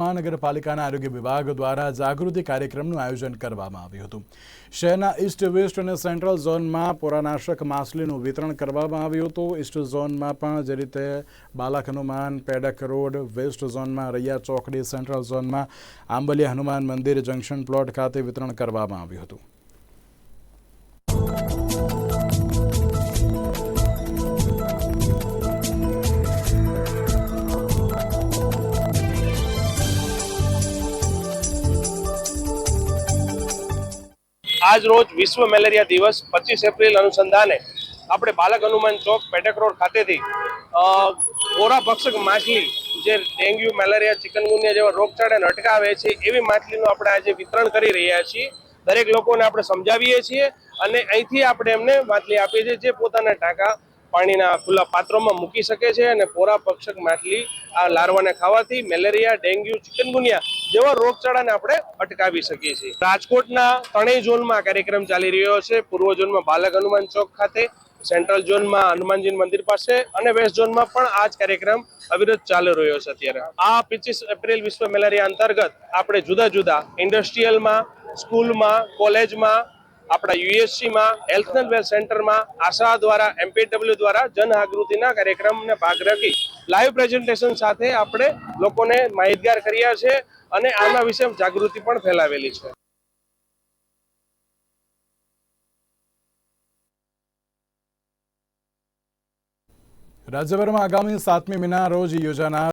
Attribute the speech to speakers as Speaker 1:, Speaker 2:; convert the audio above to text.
Speaker 1: મહાનગરપાલિકાના આરોગ્ય વિભાગ દ્વારા જાગૃતિ કાર્યક્રમનું આયોજન કરવામાં આવ્યું હતું. શહેરના ઈસ્ટ, વેસ્ટ અને સેન્ટ્રલ ઝોનમાં પોરાનાશક માછલીનું વિતરણ કરવામાં આવ્યું હતું. ઈસ્ટ ઝોનમાં પણ જે રીતે બાલક હનુમાન, પેડક રોડ, વેસ્ટ ઝોનમાં રૈયા ચોકડી, સેન્ટ્રલ ઝોનમાં આંબલિયા હનુમાન મંદિર, જંકશન પ્લોટ ખાતે વિતરણ કરવામાં આવ્યું હતું.
Speaker 2: આજ રોજ વિશ્વ મેલેરિયા દિવસ પચીસ એપ્રિલ અનુસંધાને આપણે બાલક હનુમાન ચોક પેટેક રોડ ખાતેથી કોરા ભક્ષક માછલી જે ડેન્ગ્યુ, મેલેરિયા, ચિકનગુનિયા જેવા રોગચાળાને અટકાવે છે, એવી માછલીનું આપણે આજે વિતરણ કરી રહ્યા છીએ. દરેક લોકોને આપણે સમજાવીએ છીએ અને અહીંથી આપણે એમને માછલી આપીએ છીએ જે પોતાના ટાંકા પાણીના ખુલ્લા પાત્રોમાં મૂકી શકે છે અને પોરા ભક્ષક માછલી આ લાર્વાને ખાવાથી મેલેરિયા, ડેન્ગ્યુ, ચિકનગુનિયા જેવા રોગચાળાને આપણે અટકાવી શકીએ છીએ. રાજકોટના ત્રણેય ઝોનમાં કાર્યક્રમ ચાલી રહ્યો છે. પૂર્વ ઝોનમાં બાલક હનુમાન ચોક ખાતે, સેન્ટ્રલ ઝોનમાં હનુમાનજી મંદિર પાસે અને વેસ્ટ ઝોનમાં પણ આ જ કાર્યક્રમ અવિરત ચાલી રહ્યો છે અત્યારે. આ પચીસ એપ્રિલ વિશ્વ મેલેરિયા અંતર્ગત આપણે જુદા જુદા ઇન્ડસ્ટ્રીયલમાં, સ્કૂલમાં, કોલેજમાં, આપણા યુએસસીમાં, હેલ્થ એન્ડ વેલ્થ સેન્ટરમાં આશા દ્વારા, એમપીડબ્લ્યુ દ્વારા જનજાગૃતિના કાર્યક્રમને ભાગ રાખી લાઈવ પ્રેઝન્ટેશન સાથે આપણે લોકોને માહિતગાર કર્યા છે અને આના વિશે જાગૃતિ પણ ફેલાવેલી છે.
Speaker 1: રાજ્યભરમાં આગામી સાતમી મીના રોજ યોજાનાર